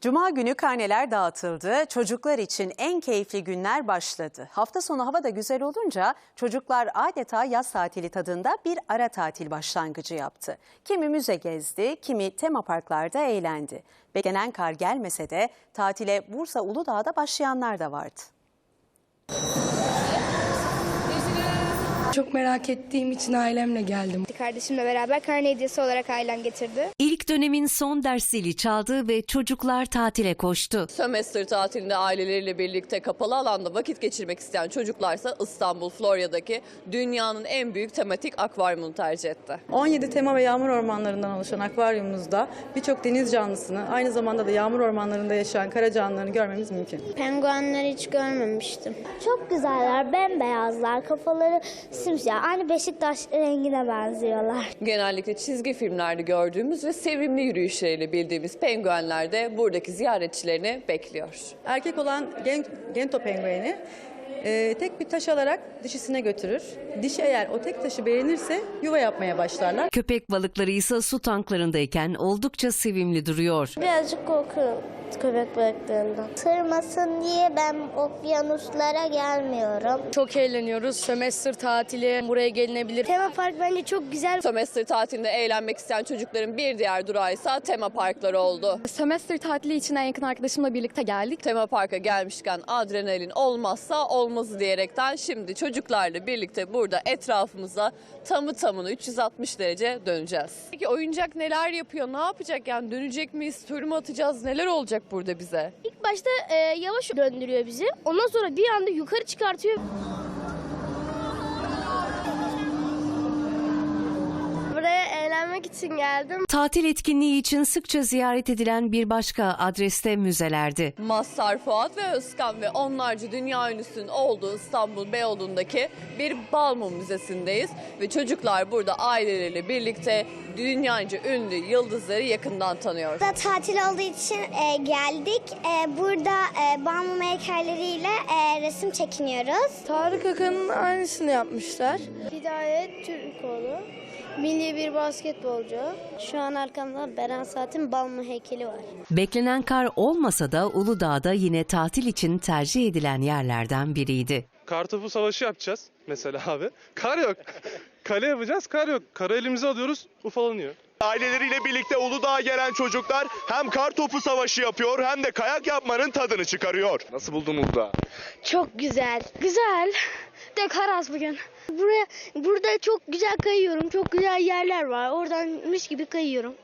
Cuma günü karneler dağıtıldı. Çocuklar için en keyifli günler başladı. Hafta sonu hava da güzel olunca çocuklar adeta yaz tatili tadında bir ara tatil başlangıcı yaptı. Kimi müze gezdi, kimi tema parklarda eğlendi. Beklenen kar gelmese de tatile Bursa Uludağ'da başlayanlar da vardı. Çok merak ettiğim için ailemle geldim. Kardeşimle beraber karne hediyesi olarak ailem getirdi. İlk dönemin son ders zili çaldı ve çocuklar tatile koştu. Sömestr tatilinde aileleriyle birlikte kapalı alanda vakit geçirmek isteyen çocuklarsa İstanbul Florya'daki dünyanın en büyük tematik akvaryumunu tercih etti. 17 tema ve yağmur ormanlarından oluşan akvaryumumuzda birçok deniz canlısını aynı zamanda da yağmur ormanlarında yaşayan kara canlılarını görmemiz mümkün. Penguenleri hiç görmemiştim. Çok güzeller, bembeyazlar, kafaları simsiyah. Aynı Beşiktaş rengine benziyorlar. Genellikle çizgi filmlerde gördüğümüz ve sevimli yürüyüşleriyle bildiğimiz penguenler de buradaki ziyaretçilerini bekliyor. Erkek olan gen, gento pengueni e, tek bir taş alarak dişisine götürür. Dişi eğer o tek taşı beğenirse yuva yapmaya başlarlar. Köpek balıkları ise su tanklarındayken oldukça sevimli duruyor. Birazcık korkuyorum köpek balıklarından. Sırmasın diye ben okyanuslara gelmiyorum. Çok eğleniyoruz. Sömestr tatili buraya gelinebilir. Tema park bence çok güzel. Sömestr tatilinde eğlenmek isteyen çocukların bir diğer durağı ise tema parkları oldu. Sömestr tatili için en yakın arkadaşımla birlikte geldik. Tema parka gelmişken adrenalin olmazsa olmazı diyerekten şimdi çocuklarla birlikte burada etrafımıza tamı tamına 360 derece döneceğiz. Peki oyuncak neler yapıyor? Ne yapacak? Yani dönecek miyiz? Tur mu atacağız? Neler olacak burada bize? İlk başta e, yavaş döndürüyor bizi. Ondan sonra bir anda yukarı çıkartıyor. Buraya eğlenmek için geldim. Tatil etkinliği için sıkça ziyaret edilen bir başka adreste müzelerdi. Mazhar Fuat ve Özkan ve onlarca dünya ünlüsünün olduğu İstanbul Beyoğlu'ndaki bir Balmum Müzesi'ndeyiz. Ve çocuklar burada aileleriyle birlikte dünyaca ünlü yıldızları yakından tanıyor. Burada tatil olduğu için e, geldik. E, burada e, bambu heykelleriyle e, resim çekiniyoruz. Tarık Akın'ın aynısını yapmışlar. Hidayet Türkoğlu, milli bir basketbolcu. Şu an arkamda Beren Saat'in balmı heykeli var. Beklenen kar olmasa da Uludağ'da yine tatil için tercih edilen yerlerden biriydi. Kartopu savaşı yapacağız mesela abi. Kar yok. Kale yapacağız, kar yok. Karı elimize alıyoruz, ufalanıyor. Aileleriyle birlikte Uludağ'a gelen çocuklar hem kar topu savaşı yapıyor hem de kayak yapmanın tadını çıkarıyor. Nasıl buldun Uludağ? Çok güzel. Güzel. De karas bugün. Buraya çok güzel kayıyorum. Çok güzel yerler var. Oradan mis gibi kayıyorum.